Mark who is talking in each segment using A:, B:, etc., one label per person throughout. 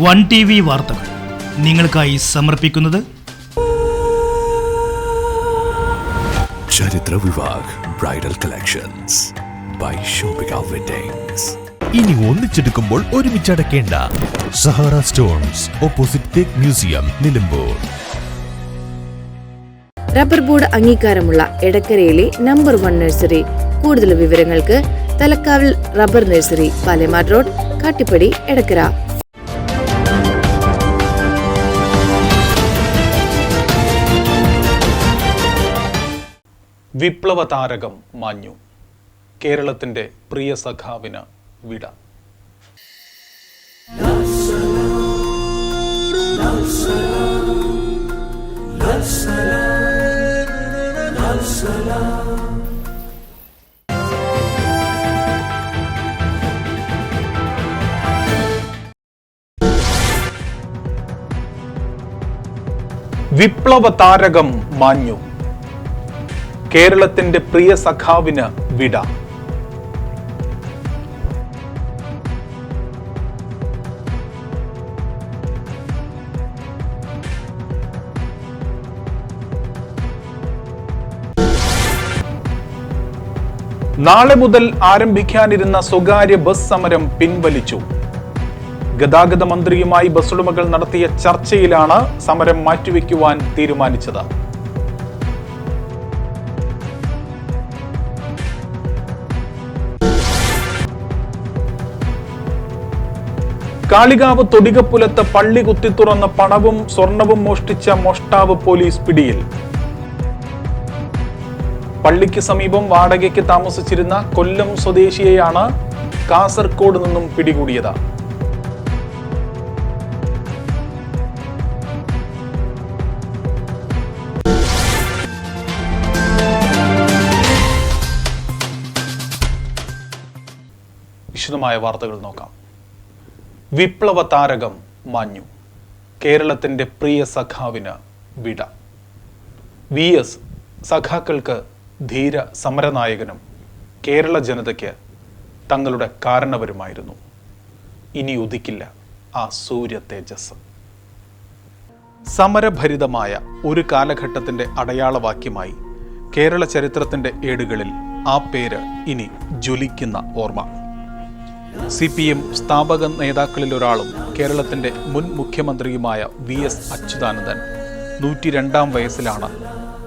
A: One T V വാർത്തകൾ നിങ്ങൾക്കായി സമർപ്പിക്കുന്നത്
B: Charithra Vivah bridal collections by Shopika weddings.
C: ഇനി ഒന്നിച്ചെടുക്കുമ്പോൾ ഒരുമിച്ച് അടക്കേണ്ട സഹാറ സ്റ്റോൺസ് ഓപ്പോസിറ്റ് തേക്ക് മ്യൂസിയം നിലമ്പൂർ.
D: റബ്ബർ ബോർഡ് അംഗീകാരമുള്ള എടക്കരയിലെ നമ്പർ വൺ നഴ്സറി. കൂടുതൽ വിവരങ്ങൾക്ക് Thalakkavil rubber nursery Palemad road Kattippadi Edakkara.
E: വിപ്ലവ താരകം മാഞ്ഞു. കേരളത്തിന്റെ പ്രിയ സഖാവിന് വിട. വിപ്ലവ താരകം മാഞ്ഞു. കേരളത്തിന്റെ പ്രിയ സഖാവിന് വിട. നാളെ മുതൽ ആരംഭിക്കാനിരുന്ന സ്വകാര്യ ബസ് സമരം പിൻവലിച്ചു. ഗതാഗത മന്ത്രിയുമായി ബസ്സുടമകൾ നടത്തിയ ചർച്ചയിലാണ് സമരം മാറ്റിവെക്കുവാൻ തീരുമാനിച്ചത്. കാളികാവ് തൊടികപ്പുലത്ത് പള്ളി കുത്തിത്തുറന്ന് പണവും സ്വർണവും മോഷ്ടിച്ച മോഷ്ടാവ് പോലീസ് പിടിയിൽ. പള്ളിക്ക് സമീപം വാടകയ്ക്ക് താമസിച്ചിരുന്ന കൊല്ലം സ്വദേശിയെയാണ് കാസർകോട് നിന്നും പിടികൂടിയത്. വിശദമായ വാർത്തകൾ നോക്കാം. വിപ്ലവ താരകം മാഞ്ഞു. കേരളത്തിന്റെ പ്രിയ സഖാവിന് വിട. വി എസ് സഖാക്കൾക്ക് ധീര സമരനായകനും കേരള ജനതയ്ക്ക് തങ്ങളുടെ കാരണവരുമായിരുന്നു. ഇനി ഉദിക്കില്ല ആ സൂര്യ തേജസ്. സമരഭരിതമായ ഒരു കാലഘട്ടത്തിന്റെ അടയാളവാക്യമായി കേരള ചരിത്രത്തിന്റെ ഏടുകളിൽ ആ പേര് ഇനി ജ്വലിക്കുന്ന ഓർമ്മ. സി പി എം സ്ഥാപക നേതാക്കളിൽ ഒരാളും കേരളത്തിന്റെ മുൻ മുഖ്യമന്ത്രിയുമായ വി എസ് അച്യുതാനന്ദൻ നൂറ്റി രണ്ടാം വയസ്സിലാണ്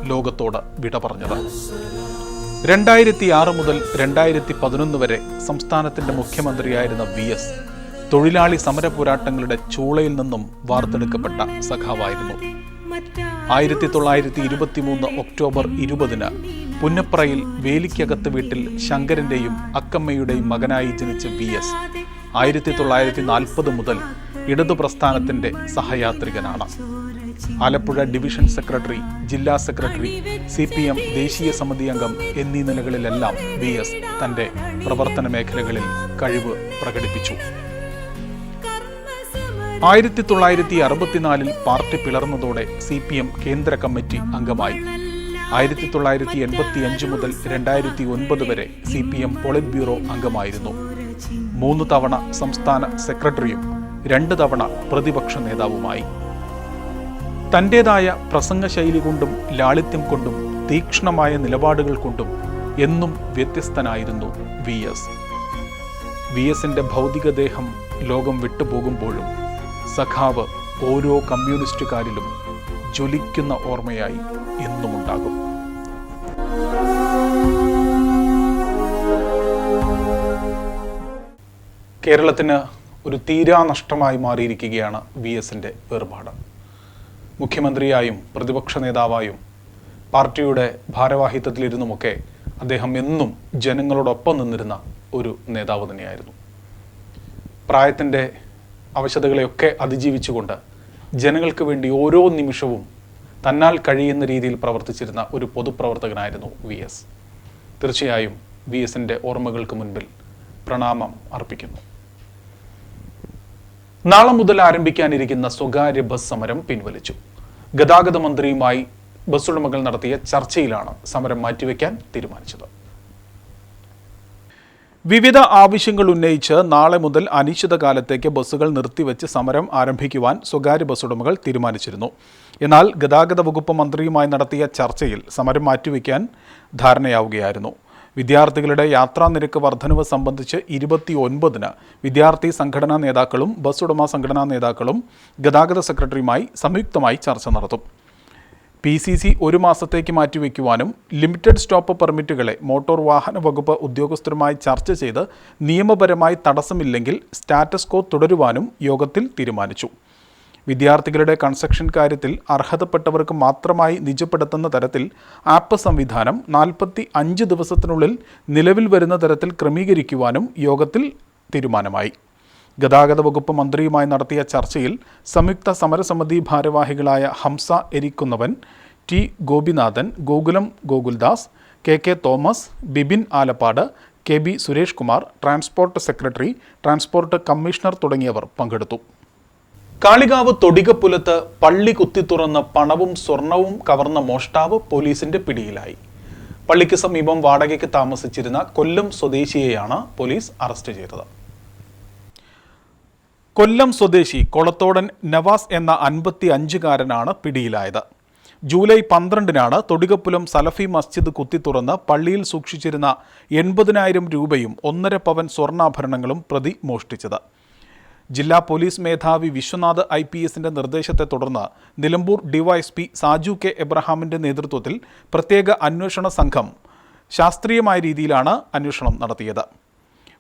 E: ലോകത്തോട് വിട പറഞ്ഞത്. രണ്ടായിരത്തി ആറ് മുതൽ രണ്ടായിരത്തി പതിനൊന്ന് വരെ സംസ്ഥാനത്തിന്റെ മുഖ്യമന്ത്രിയായിരുന്ന വി എസ് തൊഴിലാളി സമര പോരാട്ടങ്ങളുടെ ചൂളയിൽ നിന്നും വാർത്തെടുക്കപ്പെട്ട സഖാവായിരുന്നു. ആയിരത്തി തൊള്ളായിരത്തി ഇരുപത്തി മൂന്ന് ഒക്ടോബർ ഇരുപതിന് പുന്നപ്രയിൽ വേലിക്കകത്ത് വീട്ടിൽ ശങ്കരന്റെയും അക്കമ്മയുടെയും മകനായി ജനിച്ച വി എസ്. ആയിരത്തി തൊള്ളായിരത്തി നാൽപ്പത് മുതൽ ഇടതു പ്രസ്ഥാനത്തിന്റെ സഹയാത്രികനാണ്. ആലപ്പുഴ ഡിവിഷൻ സെക്രട്ടറി ജില്ലാ സെക്രട്ടറി സി പി എം ദേശീയ സമിതി അംഗം എന്നീ നിലകളിലെല്ലാം വി എസ് തന്റെ പ്രവർത്തന മേഖലകളിൽ കഴിവ് പ്രകടിപ്പിച്ചു. ആയിരത്തി തൊള്ളായിരത്തി അറുപത്തിനാലിൽ പാർട്ടി പിളർന്നതോടെ സി പി എം കേന്ദ്ര കമ്മിറ്റി അംഗമായി. ആയിരത്തി തൊള്ളായിരത്തി എൺപത്തി അഞ്ച് മുതൽ രണ്ടായിരത്തി ഒൻപത് വരെ C P M politburo അംഗമായിരുന്നു. മൂന്ന് തവണ സംസ്ഥാന സെക്രട്ടറിയും രണ്ട് തവണ പ്രതിപക്ഷ നേതാവുമായി. തന്റേതായ പ്രസംഗശൈലി കൊണ്ടും ലാളിത്യം കൊണ്ടും തീക്ഷ്ണമായ നിലപാടുകൾ കൊണ്ടും എന്നും വ്യത്യസ്തനായിരുന്നു വി എസ്. വി എസിന്റെ ഭൗതികദേഹം ലോകം വിട്ടുപോകുമ്പോഴും സഖാവ് ഓരോ കമ്മ്യൂണിസ്റ്റുകാരിലും ജ്വലിക്കുന്ന ഓർമ്മയായി എന്നുമുണ്ടാകും. കേരളത്തിന് ഒരു തീരാനഷ്ടമായി മാറിയിരിക്കുകയാണ് വി എസിന്റെ വേർപാട്. മുഖ്യമന്ത്രിയായും പ്രതിപക്ഷ നേതാവായും പാർട്ടിയുടെ ഭാരവാഹിത്വത്തിലിരുന്നുമൊക്കെ അദ്ദേഹം എന്നും ജനങ്ങളോടൊപ്പം നിന്നിരുന്ന ഒരു നേതാവ് തന്നെയായിരുന്നു. പ്രായത്തിന്റെ അവശതകളെയൊക്കെ അതിജീവിച്ചുകൊണ്ട് ജനങ്ങൾക്ക് വേണ്ടി ഓരോ നിമിഷവും തന്നാൽ കഴിയുന്ന രീതിയിൽ പ്രവർത്തിച്ചിരുന്ന ഒരു പൊതുപ്രവർത്തകനായിരുന്നു വി എസ്. തീർച്ചയായും വി എസിന്റെ ഓർമ്മകൾക്ക് മുൻപിൽ പ്രണാമം അർപ്പിക്കുന്നു. നാളെ മുതൽ ആരംഭിക്കാനിരിക്കുന്ന സ്വകാര്യ ബസ് സമരം പിൻവലിച്ചു. ഗതാഗത മന്ത്രിയുമായി ബസ് ഉടമകൾ നടത്തിയ ചർച്ചയിലാണ് സമരം മാറ്റിവെക്കാൻ തീരുമാനിച്ചത്. വിവിധ ആവശ്യങ്ങൾ ഉന്നയിച്ച് നാളെ മുതൽ അനിശ്ചിതകാലത്തേക്ക് ബസ്സുകൾ നിർത്തിവെച്ച് സമരം ആരംഭിക്കുവാൻ സ്വകാര്യ ബസ് ഉടമകൾ തീരുമാനിച്ചിരുന്നു. എന്നാൽ ഗതാഗത വകുപ്പ് മന്ത്രിയുമായി നടത്തിയ ചർച്ചയിൽ സമരം മാറ്റിവെക്കാൻ ധാരണയാവുകയായിരുന്നു. വിദ്യാർത്ഥികളുടെ യാത്രാ നിരക്ക് വർധനവ് സംബന്ധിച്ച് ഇരുപത്തി ഒൻപതിന് വിദ്യാർത്ഥി സംഘടനാ നേതാക്കളും ബസ് ഉടമ സംഘടനാ നേതാക്കളും ഗതാഗത സെക്രട്ടറിയുമായി സംയുക്തമായി ചർച്ച നടത്തും. പി സി സി ഒരു മാസത്തേക്ക് മാറ്റിവെക്കുവാനും ലിമിറ്റഡ് സ്റ്റോപ്പ് പെർമിറ്റുകളെ മോട്ടോർ വാഹന വകുപ്പ് ഉദ്യോഗസ്ഥരുമായി ചർച്ച ചെയ്ത് നിയമപരമായി തടസ്സമില്ലെങ്കിൽ സ്റ്റാറ്റസ് കോ തുടരുവാനും യോഗത്തിൽ തീരുമാനിച്ചു. വിദ്യാർത്ഥികളുടെ കൺസ്ട്രക്ഷൻ കാര്യത്തിൽ അർഹതപ്പെട്ടവർക്ക് മാത്രമായി നിജപ്പെടുത്തുന്ന തരത്തിൽ ആപ്പ് സംവിധാനം നാൽപ്പത്തി അഞ്ച് ദിവസത്തിനുള്ളിൽ നിലവിൽ വരുന്ന തരത്തിൽ ക്രമീകരിക്കുവാനും യോഗത്തിൽ തീരുമാനമായി. ഗതാഗത വകുപ്പ് മന്ത്രിയുമായി നടത്തിയ ചർച്ചയിൽ സംയുക്ത സമരസമിതി ഭാരവാഹികളായ Hamza Erikkunnavan T Gopinathan Gokulam Gokuldas K K Thomas Bibin Alappad K B Suresh Kumar transport secretary transport commissioner തുടങ്ങിയവർ പങ്കെടുത്തു. കാളികാവ് തൊടികപ്പുലത്ത് പള്ളി തുറന്ന് പണവും സ്വർണവും കവർന്ന മോഷ്ടാവ് പോലീസിന്റെ പിടിയിലായി. പള്ളിക്ക് സമീപം വാടകയ്ക്ക് താമസിച്ചിരുന്ന കൊല്ലം സ്വദേശിയെയാണ് പോലീസ് അറസ്റ്റ് ചെയ്തത്. കൊല്ലം സ്വദേശി കൊളത്തോടൻ നവാസ് എന്ന അൻപത്തി അഞ്ചുകാരനാണ് പിടിയിലായത്. ജൂലൈ പന്ത്രണ്ടിനാണ് തൊടികപ്പുലം സലഫി മസ്ജിദ് കുത്തിത്തുറന്ന് പള്ളിയിൽ സൂക്ഷിച്ചിരുന്ന എൺപതിനായിരം രൂപയും ഒന്നര പവൻ സ്വർണാഭരണങ്ങളും പ്രതി മോഷ്ടിച്ചത്. ജില്ലാ പോലീസ് മേധാവി വിശ്വനാഥ് ഐ പി എസിന്റെ നിർദ്ദേശത്തെ തുടർന്ന് നിലമ്പൂർ ഡിവൈഎസ്പി സാജു കെ എബ്രഹാമിന്റെ നേതൃത്വത്തിൽ പ്രത്യേക അന്വേഷണ സംഘം ശാസ്ത്രീയമായ രീതിയിലാണ് അന്വേഷണം നടത്തിയത്.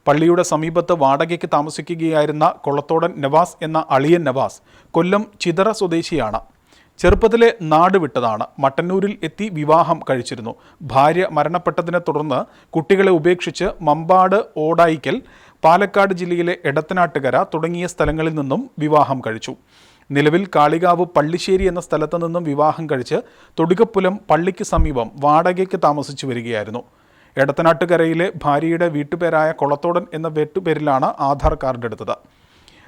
E: പള്ളിയുടെ സമീപത്ത് വാടകയ്ക്ക് താമസിക്കുകയായിരുന്ന കൊളത്തോടൻ നവാസ് എന്ന അളിയൻ നവാസ് കൊല്ലം ചിതറ സ്വദേശിയാണ്. ചെറുപ്പത്തിലെ നാട് വിട്ടതാണ്. മട്ടന്നൂരിൽ എത്തി വിവാഹം കഴിച്ചിരുന്നു. ഭാര്യ മരണപ്പെട്ടതിനെ തുടർന്ന് കുട്ടികളെ ഉപേക്ഷിച്ച് മമ്പാട് ഓടായിക്കൽ പാലക്കാട് ജില്ലയിലെ എടത്തനാട്ടുകര തുടങ്ങിയ സ്ഥലങ്ങളിൽ നിന്നും വിവാഹം കഴിച്ചു. നിലവിൽ കാളികാവ് പള്ളിശ്ശേരി എന്ന സ്ഥലത്തു നിന്നും വിവാഹം കഴിച്ച് തൊടുകപ്പുലം പള്ളിക്ക് സമീപം വാടകയ്ക്ക് താമസിച്ചു വരികയായിരുന്നു. എടത്തനാട്ടുകരയിലെ ഭാര്യയുടെ വീട്ടുപേരായ കൊളത്തോടൻ എന്ന വീട്ടുപേരിലാണ് ആധാർ കാർഡ് എടുത്തത്.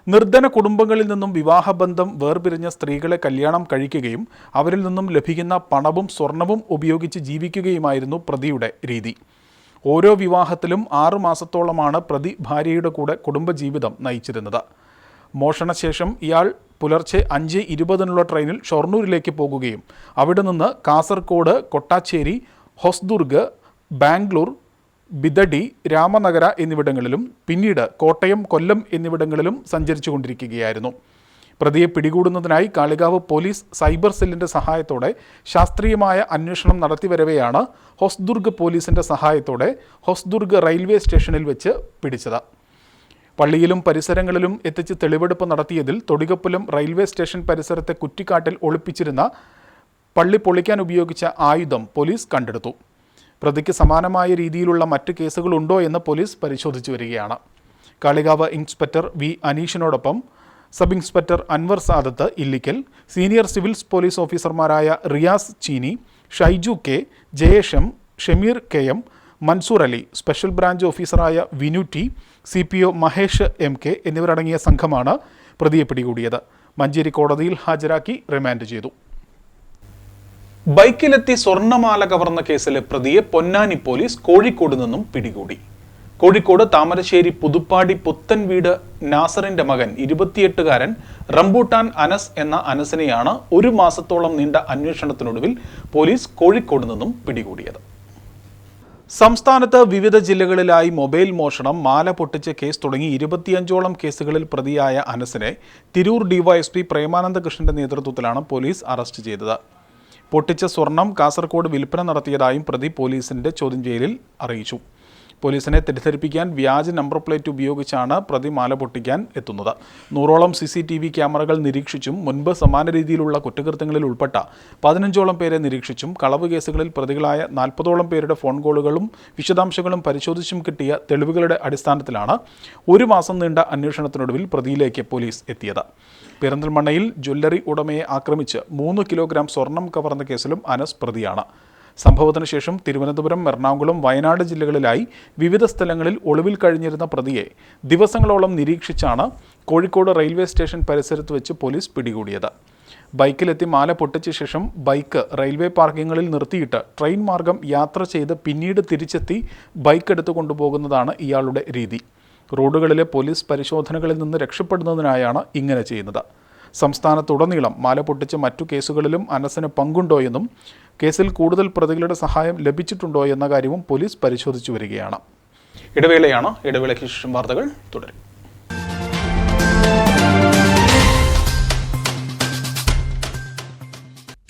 E: നിർധന കുടുംബങ്ങളിൽ നിന്നും വിവാഹബന്ധം വേർപിരിഞ്ഞ സ്ത്രീകളെ കല്യാണം കഴിക്കുകയും അവരിൽ നിന്നും ലഭിക്കുന്ന പണവും സ്വർണവും ഉപയോഗിച്ച് ജീവിക്കുകയുമായിരുന്നു പ്രതിയുടെ രീതി. ഓരോ വിവാഹത്തിലും ആറു മാസത്തോളമാണ് പ്രതി ഭാര്യയുടെ കൂടെ കുടുംബജീവിതം നയിച്ചിരുന്നത്. മോഷണശേഷം ഇയാൾ പുലർച്ചെ അഞ്ച് ഇരുപതിനുള്ള ട്രെയിനിൽ ഷൊർണൂരിലേക്ക് പോകുകയും അവിടെ നിന്ന് കാസർഗോഡ് കൊട്ടാച്ചേരി ഹൊസ്ദുർഗ് ബാംഗ്ലൂർ ബിദഡി രാമനഗര എന്നിവിടങ്ങളിലും പിന്നീട് കോട്ടയം കൊല്ലം എന്നിവിടങ്ങളിലും സഞ്ചരിച്ചു കൊണ്ടിരിക്കുകയായിരുന്നു പ്രതിയെ പിടികൂടുന്നതിനായി കാളികാവ് പോലീസ് സൈബർ സെല്ലിന്റെ സഹായത്തോടെ ശാസ്ത്രീയമായ അന്വേഷണം നടത്തിവരവെയാണ് ഹൊസ്ദുർഗ് പോലീസിന്റെ സഹായത്തോടെ ഹൊസ്ദുർഗ് റെയിൽവേ സ്റ്റേഷനിൽ വെച്ച് പിടിച്ചത്. പള്ളിയിലും പരിസരങ്ങളിലും എത്തിച്ച് തെളിവെടുപ്പ് നടത്തിയതിൽ തൊടികപ്പുലം റെയിൽവേ സ്റ്റേഷൻ പരിസരത്തെ കുറ്റിക്കാട്ടിൽ ഒളിപ്പിച്ചിരുന്ന പള്ളി പൊളിക്കാൻ ഉപയോഗിച്ച ആയുധം പോലീസ് കണ്ടെടുത്തു. പ്രതിക്ക് സമാനമായ രീതിയിലുള്ള മറ്റ് കേസുകളുണ്ടോ എന്ന് പോലീസ് പരിശോധിച്ചു വരികയാണ്. Kalikavu inspector V അനീഷിനോടൊപ്പം sub inspector Anwar Sadath Illikkal senior civils police ഓഫീസർമാരായ Riyas Cheeni Shaiju K Jayesh M Shameer K M Mansoor Ali special branch ഓഫീസറായ Vinu T C P O Mahesh M K എന്നിവരടങ്ങിയ സംഘമാണ് പ്രതിയെ പിടികൂടിയത്. മഞ്ചേരി കോടതിയിൽ ഹാജരാക്കി remand ചെയ്തു. ബൈക്കിലെത്തി സ്വർണമാല കവർന്ന കേസിലെ പ്രതിയെ പൊന്നാനി പോലീസ് കോഴിക്കോട് നിന്നും പിടികൂടി. കോഴിക്കോട് താമരശ്ശേരി പുതുപ്പാടി പുത്തൻ വീട് നാസറിന്റെ മകൻ ഇരുപത്തിയെട്ടുകാരൻ റംബൂട്ടാൻ അനസ് എന്ന അനസിനെയാണ് ഒരു മാസത്തോളം നീണ്ട അന്വേഷണത്തിനൊടുവിൽ പോലീസ് കോഴിക്കോട് നിന്നും പിടികൂടിയത്. സംസ്ഥാനത്ത് വിവിധ ജില്ലകളിലായി മൊബൈൽ മോഷണം മാല പൊട്ടിച്ച കേസ് തുടങ്ങി ഇരുപത്തിയഞ്ചോളം കേസുകളിൽ പ്രതിയായ അനസിനെ തിരൂർ ഡിവൈഎസ്പി പ്രേമാനന്ദ കൃഷ്ണന്റെ നേതൃത്വത്തിലാണ് പോലീസ് അറസ്റ്റ് ചെയ്തത്. പൊട്ടിച്ച സ്വർണം കാസർഗോഡ് വിൽപ്പന നടത്തിയതായും പ്രതി പോലീസിന്റെ ചോദ്യം ചെയ്യലിൽ അറിയിച്ചു പോലീസിനെ തെറ്റിദ്ധരിപ്പിക്കാൻ വ്യാജ നമ്പർ പ്ലേറ്റ് ഉപയോഗിച്ചാണ് പ്രതി മാല പൊട്ടിക്കാൻ എത്തുന്നത്. നൂറോളം സി സി ടി വി ക്യാമറകൾ നിരീക്ഷിച്ചും മുൻപ് സമാന രീതിയിലുള്ള കുറ്റകൃത്യങ്ങളിൽ ഉൾപ്പെട്ട പതിനഞ്ചോളം പേരെ നിരീക്ഷിച്ചും കളവ് കേസുകളിൽ പ്രതികളായ നാൽപ്പതോളം പേരുടെ ഫോൺ കോളുകളും വിശദാംശങ്ങളും പരിശോധിച്ചും കിട്ടിയ തെളിവുകളുടെ അടിസ്ഥാനത്തിലാണ് ഒരു മാസം നീണ്ട അന്വേഷണത്തിനൊടുവിൽ പ്രതിയിലേക്ക് പോലീസ് എത്തിയത്. പെരന്തൽമണ്ണയിൽ ജ്വല്ലറി ഉടമയെ ആക്രമിച്ച് മൂന്ന് കിലോഗ്രാം സ്വർണം കവർന്ന കേസിലും അനസ് പ്രതിയാണ്. സംഭവത്തിന് ശേഷം തിരുവനന്തപുരം എറണാകുളം വയനാട് ജില്ലകളിലായി വിവിധ സ്ഥലങ്ങളിൽ ഒളിവിൽ കഴിഞ്ഞിരുന്ന പ്രതിയെ ദിവസങ്ങളോളം നിരീക്ഷിച്ചാണ് കോഴിക്കോട് റെയിൽവേ സ്റ്റേഷൻ പരിസരത്ത് വെച്ച് പോലീസ് പിടികൂടിയത്. ബൈക്കിലെത്തി മാല പൊട്ടിച്ച ശേഷം ബൈക്ക് റെയിൽവേ പാർക്കിങ്ങുകളിൽ നിർത്തിയിട്ട് ട്രെയിൻ മാർഗം യാത്ര ചെയ്ത് പിന്നീട് തിരിച്ചെത്തി ബൈക്ക് എടുത്തു കൊണ്ടുപോകുന്നതാണ് ഇയാളുടെ രീതി. റോഡുകളിലെ പോലീസ് പരിശോധനകളിൽ നിന്ന് രക്ഷപ്പെടുന്നതിനായാണ് ഇങ്ങനെ ചെയ്യുന്നത്. സംസ്ഥാനത്തുടനീളം മാല പൊട്ടിച്ച മറ്റു കേസുകളിലും അനസിന് പങ്കുണ്ടോ എന്നും കേസിൽ കൂടുതൽ പ്രതികളുടെ സഹായം ലഭിച്ചിട്ടുണ്ടോ എന്ന കാര്യവും പോലീസ് പരിശോധിച്ചു വരികയാണ്. ഇടവേളയാണ്. ഇടവേളയ്ക്ക് ശേഷം വാർത്തകൾ തുടരും.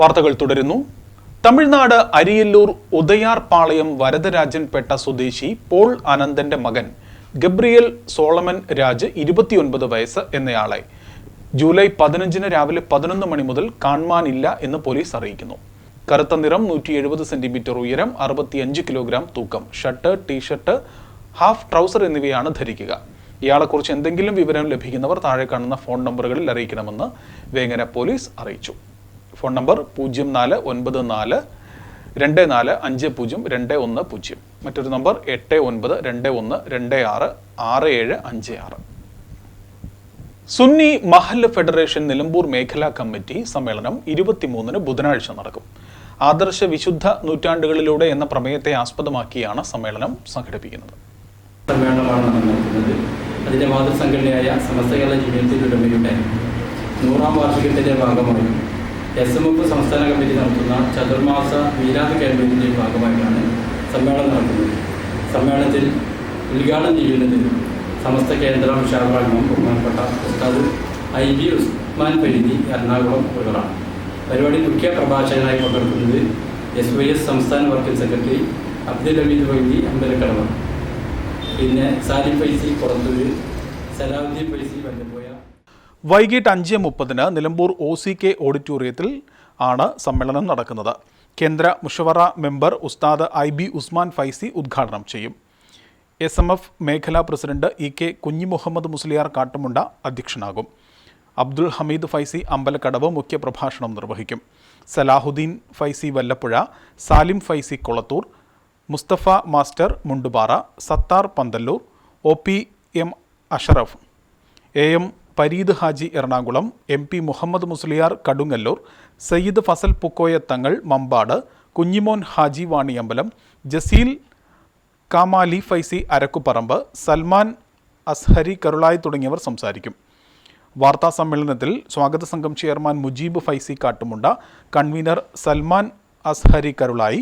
E: വാർത്തകൾ തുടരുന്നു. തമിഴ്നാട് അരിയല്ലൂർ ഉദയാർപാളയം വരദരാജൻപേട്ട സ്വദേശി പോൾ അനന്തന്റെ മകൻ ഗബ്രിയൽ സോളമൻ രാജ് ഇരുപത്തിയൊൻപത് വയസ്സ് എന്നയാളെ. ജൂലൈ പതിനഞ്ചിന് രാവിലെ പതിനൊന്ന് മണി മുതൽ കാണാനില്ല എന്ന് പോലീസ് അറിയിക്കുന്നു. കറുത്ത നിറം നൂറ്റി എഴുപത് സെന്റിമീറ്റർ ഉയരം അറുപത്തിയഞ്ച് കിലോഗ്രാം തൂക്കം. ഷർട്ട് ടീഷർട്ട് ഹാഫ് ട്രൗസർ എന്നിവയാണ് ധരിക്കുക. ഇയാളെക്കുറിച്ച് എന്തെങ്കിലും വിവരം ലഭിക്കുന്നവർ താഴെ കാണുന്ന ഫോൺ നമ്പറുകളിൽ അറിയിക്കണമെന്ന് വേങ്ങര പോലീസ് അറിയിച്ചു. ഫോൺ നമ്പർ പൂജ്യം നാല് ഒൻപത് നാല് രണ്ട് നാല് അഞ്ച് പൂജ്യം രണ്ട് ഒന്ന് പൂജ്യം. മറ്റൊരു നമ്പർ എട്ട് ഒൻപത് രണ്ട് ഒന്ന് രണ്ട് ആറ് ആറ് ഏഴ് അഞ്ച് ആറ്. സുന്നി മഹല്ല് ഫെഡറേഷൻ നിലമ്പൂർ മേഖലാ കമ്മിറ്റി സമ്മേളനം ഇരുപത്തിമൂന്നിന് ബുധനാഴ്ച നടക്കും. ആദർശ വിശുദ്ധ നൂറ്റാണ്ടുകളിലൂടെ എന്ന പ്രമേയത്തെ ആസ്പദമാക്കിയാണ് സമ്മേളനം സംഘടിപ്പിക്കുന്നത്.
F: അതിന്റെ മാതൃസംഘടനയായ സമസ്ത കേരള യൂണിയൻ ഉടമയുടെ നൂറാം വാർഷികത്തിന്റെ ഭാഗമായി എസ് എം എഫ് സംസ്ഥാന കമ്മിറ്റി നടത്തുന്ന ചതുർമാസ മീലാദ് ക്യാമ്പയിന്റെ ഭാഗമായിട്ടാണ് സമ്മേളനം നടക്കുന്നത്. സമ്മേളനത്തിൽ ഉദ്ഘാടനം ചെയ്യുന്നത് സമസ്ത കേന്ദ്ര വിശാഖാത്മം ബഹുമാനപ്പെട്ട ഉസ്താദ് ഐ ബി ഉസ്മാൻ പരിധി എറണാകുളം അവരുകളാണ് പരിപാടി മുഖ്യ പ്രഭാഷകനായി പങ്കെടുക്കുന്നത് എസ് വൈ എസ് സംസ്ഥാന വർക്കിംഗ് സെക്രട്ടറി അബ്ദുൽ ഹമീദ് വൈദി അമ്പലക്കടവ. പിന്നെ സാലിഫ് ഫൈസി പുറത്തൂര് സലാഹുദ്ദീൻ ഫൈസി വല്ലപ്പോയ
E: വൈകിട്ട് അഞ്ച് മുപ്പതിന് നിലമ്പൂർ ഒ സി കെ ഓഡിറ്റോറിയത്തിൽ ആണ് സമ്മേളനം നടക്കുന്നത്. കേന്ദ്ര മുഷവറ മെമ്പർ ഉസ്താദ് ഐ ബി ഉസ്മാൻ ഫൈസി ഉദ്ഘാടനം ചെയ്യും. എസ് എം എഫ് മേഖലാ president E K Kunhimuhammad Musliyar Kattumunda അധ്യക്ഷനാകും. Abdul Hameed Faizy Ambalakkadavu മുഖ്യപ്രഭാഷണം നിർവഹിക്കും. Salahuddin Faizy Vallappuzha Salim Faizy Kolathur Musthafa master Mundupara Sathar Panthallur O P M Ashraf A M Pareed Haji Ernakulam M P Muhammad Musliyar Kadungallur Sayyid Fazal Pookoya Thangal Mambad Kunhimon Haji Vaniyambalam Jaseel കാമാലി Faizy Arakkuparamba Salman Azhari Karulai തുടങ്ങിയവർ സംസാരിക്കും. വാർത്താ സമ്മേളനത്തിൽ സ്വാഗത സംഘം chairman Mujeeb Faizy Kattumunda convener Salman Azhari Karulai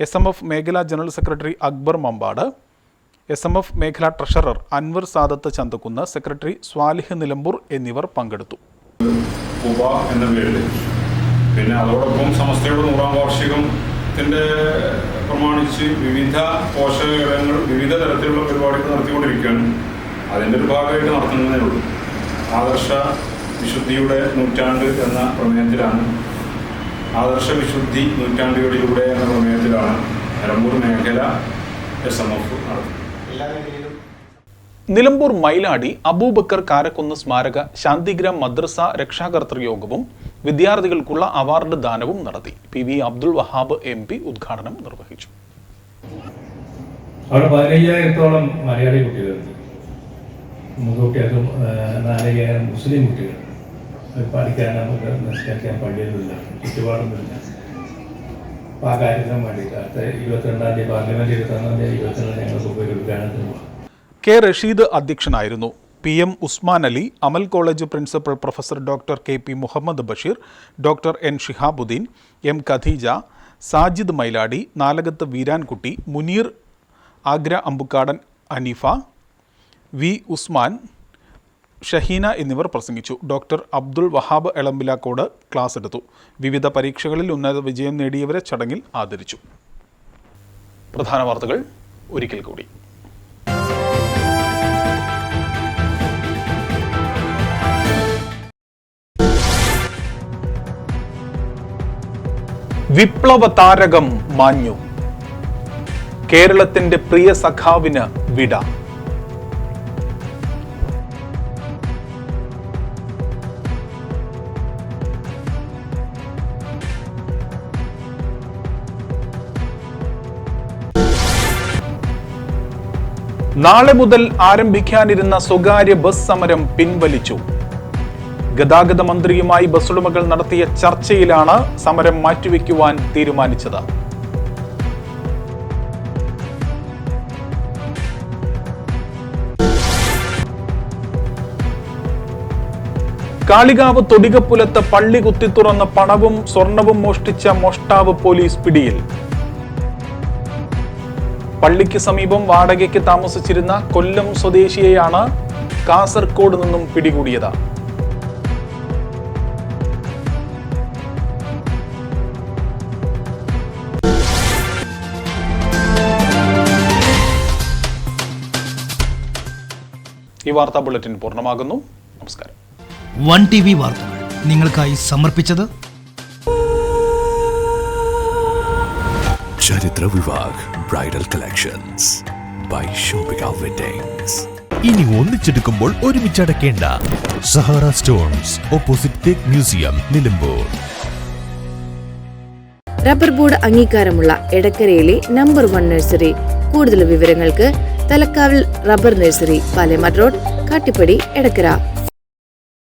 E: S M F മേഖലാ general secretary Akbar Mambad S M F മേഖലാ treasurer Anwar Sadath Chanthakkunnu secretary Swalih Nilambur എന്നിവർ പങ്കെടുത്തു.
G: എന്ന പേരിൽ. പിന്നെ അതോടൊപ്പം സമസ്തയുടെ നൂറാം വാർഷികത്തിന്റെ പ്രമാണിച്ച് വിവിധ പോഷകങ്ങൾ വിവിധ തരത്തിലുള്ള പരിപാടികൾ നടത്തിക്കൊണ്ടിരിക്കുകയാണ്. അതിന്റെ ഒരു ഭാഗമായിട്ട് നടത്തുന്നതേ ഉള്ളൂ. ആദർശ വിശുദ്ധിയുടെ നൂറ്റാണ്ട് എന്ന പ്രമേയത്തിലാണ്. ആദർശ വിശുദ്ധി നൂറ്റാണ്ടുകളിലൂടെ എന്ന പ്രമേയത്തിലാണ് നിലമ്പൂർ മേഖല എസ് എം എഫ് നടത്തുന്നത്.
E: നിലമ്പൂർ മൈലാടി അബൂബക്കർ കാരക്കുന്ന് സ്മാരക ശാന്തിഗ്രാം മദ്രസ രക്ഷാകർത്തൃ യോഗവും വിദ്യാർത്ഥികൾക്കുള്ള അവാർഡ് ദാനവും നടത്തി. P V Abdul Wahab M P ഉദ്ഘാടനം നിർവഹിച്ചു.
H: അവിടെ പതിനയ്യായിരത്തോളം മലയാളി കുട്ടികളുണ്ട് മൂന്ന് കുട്ടികൾക്കും നാലയ്യായിരം മുസ്ലിം കുട്ടികൾ. പഠിക്കാൻ നമുക്ക് മനസ്സിലാക്കാൻ പള്ളിയൊന്നുമില്ല ചുറ്റുപാടൊന്നുമില്ല. തീയതി
E: കെ റഷീദ് അധ്യക്ഷനായിരുന്നു. P M Usman Ali Amal college principal professor doctor K P Muhammad Basheer doctor N Shihabuddin M Khadeeja Sajid Mailadi Nalakath Veerankutty Muneer Agra Ambukkadan Aneefa V Usman Shaheena എന്നിവർ പ്രസംഗിച്ചു. ഡോക്ടർ അബ്ദുൾ വഹാബ് എളമ്പിലാക്കോട് ക്ലാസ് എടുത്തു. വിവിധ പരീക്ഷകളിൽ ഉന്നത വിജയം നേടിയവരെ ചടങ്ങിൽ ആദരിച്ചു. പ്രധാന വാർത്തകൾ ഒരിക്കൽ കൂടി. വിപ്ലവ താരകം മാഞ്ഞു. കേരളത്തിന്റെ പ്രിയ സഖാവിന് വിട. നാളെ മുതൽ ആരംഭിക്കാനിരുന്ന സ്വകാര്യ ബസ് സമരം പിൻവലിച്ചു. ഗതാഗത മന്ത്രിയുമായി ബസ് ഉടമകൾ നടത്തിയ ചർച്ചയിലാണ് സമരം മാറ്റിവെക്കുവാൻ തീരുമാനിച്ചത്. കാളികാവ് തൊടികപ്പുലത്ത് പള്ളി കുത്തിത്തുറന്ന പണവും സ്വർണവും മോഷ്ടിച്ച മോഷ്ടാവ് പോലീസ് പിടിയിൽ. പള്ളിക്ക് സമീപം വാടകയ്ക്ക് താമസിച്ചിരുന്ന കൊല്ലം സ്വദേശിയെയാണ് കാസർകോട് നിന്നും പിടികൂടിയത്. ഈ വാർത്താ ബുള്ളറ്റിൻ പൂർണമാകുന്നു. നമസ്കാരം.
A: വൺ ടി വി വാർത്തകൾ നിങ്ങൾക്കായി സമർപ്പിച്ചത്
B: Charitra Vivah bridal collections by Shopika weddings
C: ഇനി ഒന്നിച്ചെടുക്കുമ്പോൾ ഒരുമിച്ച് അടക്കേണ്ട Sahara stones opposite tech museum Nilambur.
D: Rubber board അംഗീകാരമുള്ള എടക്കരയിലെ നമ്പർ വൺ നഴ്സറി. കൂടുതൽ വിവരങ്ങൾക്ക് തലക്കാവിൽ rubber nursery Palemad road Kattippadi Edakkara.